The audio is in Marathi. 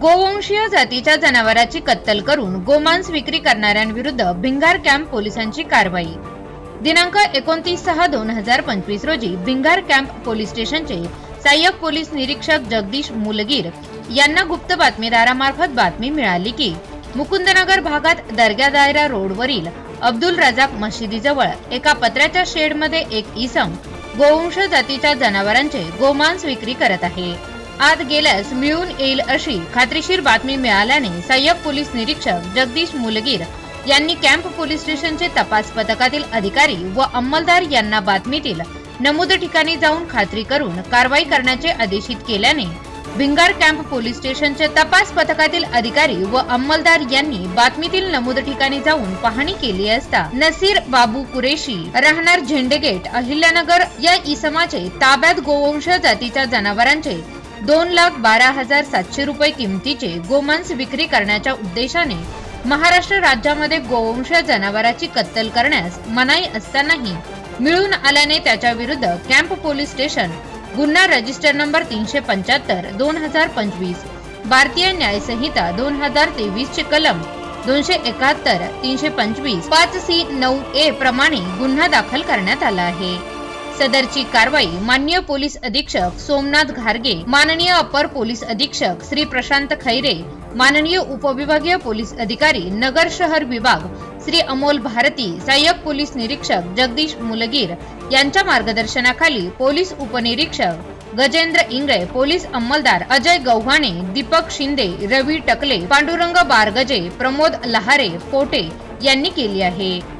गोवंशीय जातीच्या जनावराची कत्तल करून गोमांस विक्री करणाऱ्यांविरुद्ध भिंगार कॅम्प पोलिसांची कारवाई. दिनांक एकोणतीस सहा दोन हजार पंचवीस रोजी भिंगार कॅम्प पोलीस स्टेशनचे सहाय्यक पोलीस निरीक्षक जगदीश मुलगीर यांना गुप्त बातमीदारामार्फत बातमी मिळाली की मुकुंदनगर भागात दर्ग्या दायरा रोडवरील अब्दुल रजाक मशिदीजवळ एका पत्र्याच्या शेडमध्ये एक इसम गोवंश जातीच्या जनावरांचे गोमांस विक्री करत आहे. आत गेल्यास मिळून येईल अशी खात्रीशीर बातमी मिळाल्याने सहाय्यक पोलीस निरीक्षक जगदीश मुलगीर यांनी कॅम्प पोलीस स्टेशनचे तपास पथकातील अधिकारी व अंमलदार यांना बातमीतील नमूद ठिकाणी जाऊन खात्री करून कारवाई करण्याचे आदेशित केल्याने भिंगार कॅम्प पोलीस स्टेशनचे तपास पथकातील अधिकारी व अंमलदार यांनी बातमीतील नमूद ठिकाणी जाऊन पाहणी केली असता नसीर बाबू कुरेशी राहणार झेंडेगेट अहिल्यानगर या इसमाचे ताब्यात गोवंश जातीच्या जनावरांचे दोन लाख बारा हजार सातशे रुपये किमतीचे गोमांस विक्री करण्याच्या उद्देशाने महाराष्ट्र राज्यामध्ये गोवंश जनावराची कत्तल करण्यास मनाई असतानाही मिळून आल्याने त्याच्या विरुद्ध कॅम्प पोलीस स्टेशन गुन्हा रजिस्टर नंबर तीनशे पंच्याहत्तर दोन हजार पंचवीस भारतीय न्यायसंहिता दोन हजार तेवीस चे कलम दोनशे एकाहत्तर तीनशे पंचवीस पाच सी नऊ ए प्रमाणे गुन्हा दाखल करण्यात आला आहे. सदरची कारवाई माननीय पोलीस अधीक्षक सोमनाथ घारगे माननीय अपर पोलीस अधीक्षक श्री प्रशांत खैरे माननीय उपविभागीय पोलीस अधिकारी नगर शहर विभाग श्री अमोल भारती सहाय्यक पोलीस निरीक्षक जगदीश मुलगीर यांच्या मार्गदर्शनाखाली पोलीस उपनिरीक्षक गजेंद्र इंगळे पोलीस अंमलदार अजय गव्हाणे दीपक शिंदे रवी टकले पांडुरंग बारगजे प्रमोद लहारे पोटे यांनी केली आहे.